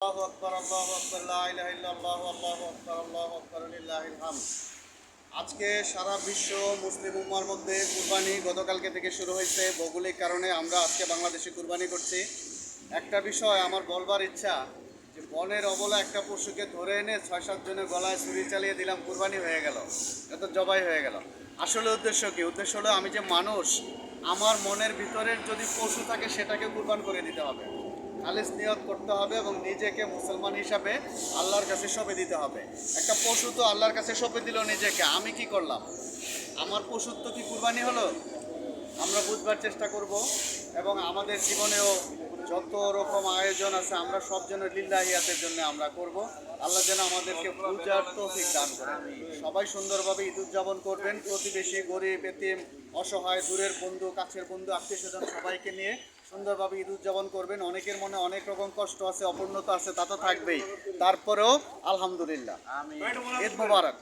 আকবার, আল্লাহু আকবার, লা ইলাহা ইল্লাল্লাহু, আল্লাহু আকবার আল্লাহু আকবার, লিল্লাহিল হামদ। আজকে সারা বিশ্ব মুসলিম উম্মার মধ্যে কুরবানি গতকালকে থেকে শুরু হয়েছে। ভৌগোলিক কারণে আমরা আজকে বাংলাদেশে কুরবানি করছি। একটা বিষয় আমার বলবার ইচ্ছা, যে বনের অবলা একটা পশুকে ধরে এনে ছয়, সাত জনের গলায় ছুরি চালিয়ে দিলাম, কুরবানি হয়ে গেল। এত জবাই হয়ে গেল। আসলে উদ্দেশ্য কি? উদ্দেশ্য হলো আমি যে মানুষ, আমার মনের ভিতরের যদি পশু থাকে সেটাকে কুরবান করে দিতে হবে। খালিস নিয়ত করতে হবে এবং নিজেকে মুসলমান হিসাবে আল্লাহর কাছে সঁপে দিতে হবে। একটা পশু তো আল্লাহর কাছে সঁপে দিল নিজেকে, আমি কি করলাম? আমার পশুর তো কি কুরবানি হলো? আমরা বুঝবার চেষ্টা করব এবং আমাদের জীবনেও যত রকম আয়োজন আছে, আমরা সব যেন লিল্লাহিয়াতের জন্য আমরা করব। আল্লাহ যেন আমাদেরকে পূজার তৌফিক দান করেন। সবাই সুন্দরভাবে ঈদ উদযাপন করবেন। প্রতিবেশী, গরিব, এতিম, অসহায়, দূরের বন্ধু, কাছের বন্ধু, আত্মীয় স্বজন সবাইকে নিয়ে সুন্দরভাবে ঈদ উদযাপন করবেন। অনেকের মনে অনেক রকম কষ্ট আছে, অপূর্ণতা আছে, তা তো থাকবেই। তারপরেও আলহামদুলিল্লাহ। ঈদ মুবারক।